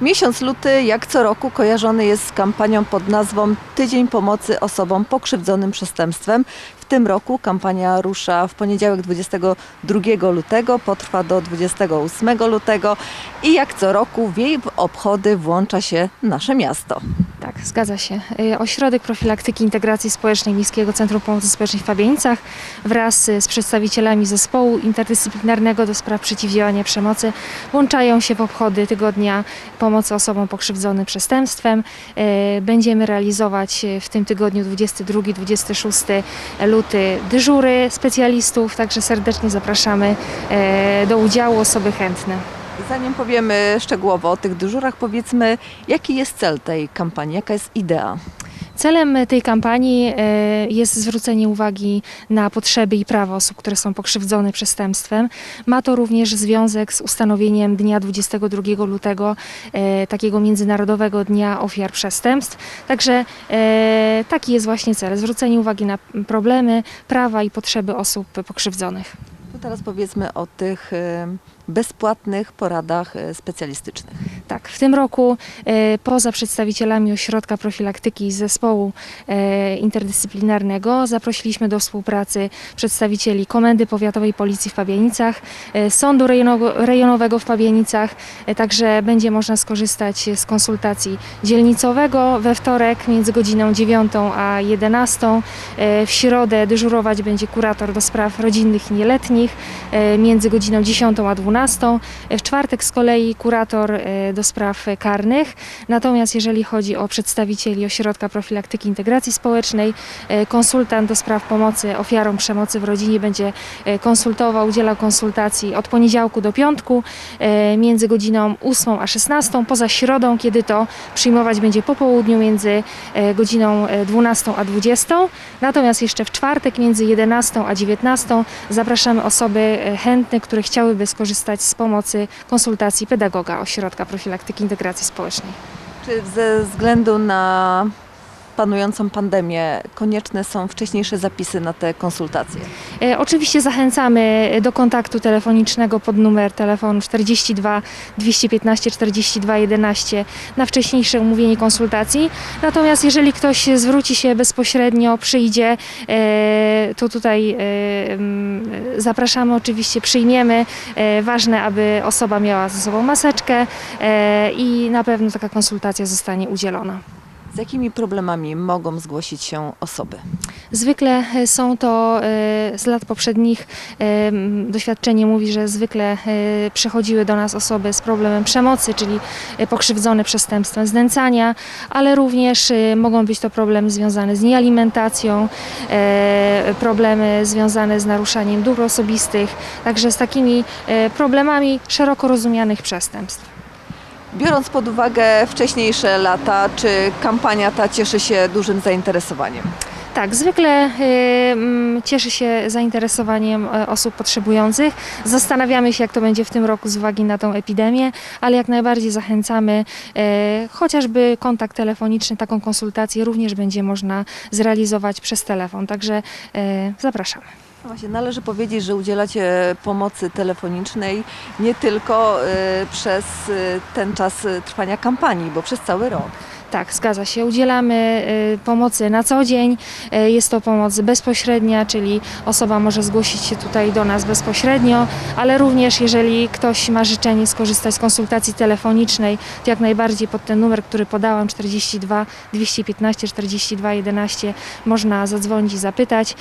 Miesiąc luty, jak co roku, kojarzony jest z kampanią pod nazwą Tydzień Pomocy Osobom Pokrzywdzonym Przestępstwem. W tym roku kampania rusza w poniedziałek 22 lutego, potrwa do 28 lutego i jak co roku w jej obchody włącza się nasze miasto. Zgadza się. Y, Ośrodek Profilaktyki Integracji Społecznej Miejskiego Centrum Pomocy Społecznej w Fabienicach wraz y, z przedstawicielami zespołu interdyscyplinarnego do spraw przeciwdziałania przemocy włączają się w obchody Tygodnia Pomocy Osobom Pokrzywdzonym Przestępstwem. Y, Będziemy realizować w tym tygodniu 22-26 luty dyżury specjalistów, także serdecznie zapraszamy do udziału osoby chętne. Zanim powiemy szczegółowo o tych dyżurach, powiedzmy, jaki jest cel tej kampanii, jaka jest idea? Celem tej kampanii e, jest zwrócenie uwagi na potrzeby i prawa osób, które są pokrzywdzone przestępstwem. Ma to również związek z ustanowieniem dnia 22 lutego, e, takiego Międzynarodowego Dnia Ofiar Przestępstw. Także e, taki jest właśnie cel, zwrócenie uwagi na problemy, prawa i potrzeby osób pokrzywdzonych. To teraz powiedzmy o tych bezpłatnych poradach e, specjalistycznych. Tak, w tym roku e, poza przedstawicielami Ośrodka Profilaktyki i Zespołu e, Interdyscyplinarnego zaprosiliśmy do współpracy przedstawicieli Komendy Powiatowej Policji w Pabianicach, e, Sądu Rejonowego w Pabianicach, e, także będzie można skorzystać z konsultacji dzielnicowego we wtorek między godziną 9 a 11. E, W środę dyżurować będzie kurator do spraw rodzinnych i nieletnich między godziną 10 a 12. W czwartek z kolei kurator do spraw karnych. Natomiast jeżeli chodzi o przedstawicieli Ośrodka Profilaktyki Integracji Społecznej, e, konsultant do spraw pomocy ofiarom przemocy w rodzinie będzie e, konsultował, udzielał konsultacji od poniedziałku do piątku e, między godziną 8 a 16, poza środą, kiedy to przyjmować będzie po południu między godziną e, 12 a 20. Natomiast jeszcze w czwartek między 11 a 19 zapraszamy osoby chętne, które chciałyby skorzystać z pomocy konsultacji pedagoga Ośrodka Profilaktyki Integracji Społecznej. Czy ze względu na panującą pandemię konieczne są wcześniejsze zapisy na te konsultacje? E, Oczywiście zachęcamy do kontaktu telefonicznego pod numer telefonu 42 215 42 11 na wcześniejsze umówienie konsultacji. Natomiast jeżeli ktoś zwróci się bezpośrednio, przyjdzie, e, to tutaj e, zapraszamy oczywiście, przyjmiemy. Ważne, aby osoba miała ze sobą maseczkę i na pewno taka konsultacja zostanie udzielona. Z jakimi problemami mogą zgłosić się osoby? Zwykle e, są to e, z lat poprzednich e, doświadczenie mówi, że zwykle przychodziły do nas osoby z problemem przemocy, czyli pokrzywdzone przestępstwem znęcania, ale również mogą być to problemy związane z niealimentacją, problemy związane z naruszaniem dóbr osobistych, także z takimi problemami szeroko rozumianych przestępstw. Biorąc pod uwagę wcześniejsze lata, czy kampania ta cieszy się dużym zainteresowaniem? Tak, zwykle y, mm, cieszy się zainteresowaniem e, osób potrzebujących. Zastanawiamy się, jak to będzie w tym roku z uwagi na tą epidemię, ale jak najbardziej zachęcamy. E, chociażby kontakt telefoniczny, taką konsultację również będzie można zrealizować przez telefon. Także e, zapraszamy. No Właśnie, należy powiedzieć, że udzielacie pomocy telefonicznej nie tylko y, przez y, ten czas y, trwania kampanii, bo przez cały rok. Tak, zgadza się. Udzielamy pomocy na co dzień. Jest to pomoc bezpośrednia, czyli osoba może zgłosić się tutaj do nas bezpośrednio, ale również jeżeli ktoś ma życzenie skorzystać z konsultacji telefonicznej, to jak najbardziej pod ten numer, który podałam 42 215 42 11 można zadzwonić i zapytać.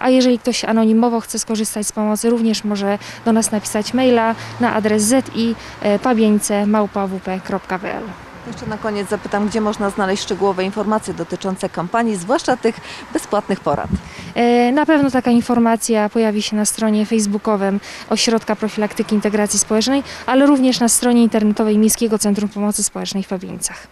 A jeżeli ktoś anonimowo chce skorzystać z pomocy, również może do nas napisać maila na adres zi pabieńce.małpawp.pl. Jeszcze na koniec zapytam, gdzie można znaleźć szczegółowe informacje dotyczące kampanii, zwłaszcza tych bezpłatnych porad. E, Na pewno taka informacja pojawi się na stronie facebookowym Ośrodka Profilaktyki Integracji Społecznej, ale również na stronie internetowej Miejskiego Centrum Pomocy Społecznej w Pawienicach.